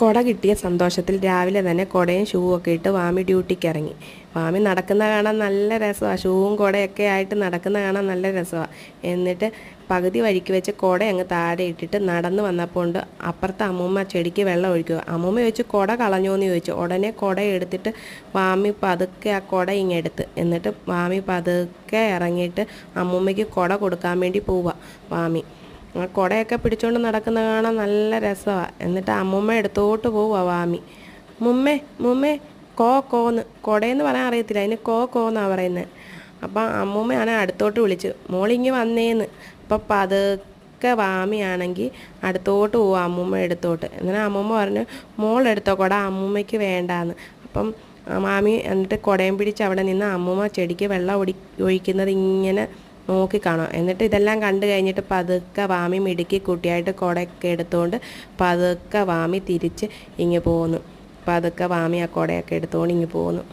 കുട കിട്ടിയ സന്തോഷത്തിൽ രാവിലെ തന്നെ കുടയും ഷൂവും ഒക്കെ ഇട്ട് വാമി ഡ്യൂട്ടിക്ക് ഇറങ്ങി. വാമി നടക്കുന്ന കാണാൻ നല്ല രസമാണ് ഷൂവും കുടയൊക്കെ ആയിട്ട് നടക്കുന്ന കാണാൻ നല്ല രസമാണ് എന്നിട്ട് പകുതി വഴിക്ക് വെച്ച് കുട അങ്ങ് താഴെ ഇട്ടിട്ട് നടന്ന് വന്നപ്പോൾ ഉണ്ട് അപ്പുറത്തെ അമ്മൂമ്മ ചെടിക്ക് വെള്ളം ഒഴിക്കുക. അമ്മൂമ്മ ചോദിച്ചു കുട കളഞ്ഞോ? എന്ന് ചോദിച്ചു. ഉടനെ കുട എടുത്തിട്ട് വാമി പതുക്കെ ആ കുട ഇങ്ങെടുത്ത് എന്നിട്ട് വാമി പതുക്കെ ഇറങ്ങിയിട്ട് അമ്മൂമ്മയ്ക്ക് കുട കൊടുക്കാൻ വേണ്ടി പോവുക വാമി. കുടയൊക്കെ പിടിച്ചുകൊണ്ട് നടക്കുന്ന കാണാൻ നല്ല രസമാണ് എന്നിട്ട് അമ്മുമ്മ എടുത്തോട്ട് പോവുക വാമി. മുമ്മേ മുമ്മേ കോ കോന്ന് കുടയെന്ന് പറയാൻ അറിയത്തില്ല. അതിന് കോ കോന്നാണ് പറയുന്നത് അപ്പം അമ്മൂമ്മയാണ് അടുത്തോട്ട് വിളിച്ച്. മോളിങ്ങി വന്നേന്ന്. അപ്പം പതുക്കെ വാമിയാണെങ്കിൽ അടുത്തോട്ട് പോവുക അമ്മൂമ്മ എടുത്തോട്ട്. എന്നാൽ അമ്മൂമ്മ പറഞ്ഞു മോളെടുത്തോ കുട അമ്മൂമ്മയ്ക്ക് വേണ്ടാന്ന്. അപ്പം മാമി എന്നിട്ട് കുടയും പിടിച്ച് അവിടെ നിന്ന് അമ്മൂമ്മ ചെടിക്ക് വെള്ളം ഒടി ഒഴിക്കുന്നത് ഇങ്ങനെ നോക്കി കാണാം. എന്നിട്ട് ഇതെല്ലാം കണ്ടു കഴിഞ്ഞിട്ട് പതുക്കെ വാമി മിടുക്കി കുട്ടിയായിട്ട് കുടയൊക്കെ എടുത്തുകൊണ്ട് പതുക്കെ വാമി തിരിച്ച് ഇങ്ങ് പോന്നു. പതുക്കെ വാമി ആ കുടയൊക്കെ എടുത്തുകൊണ്ട് ഇങ്ങ് പോന്നു.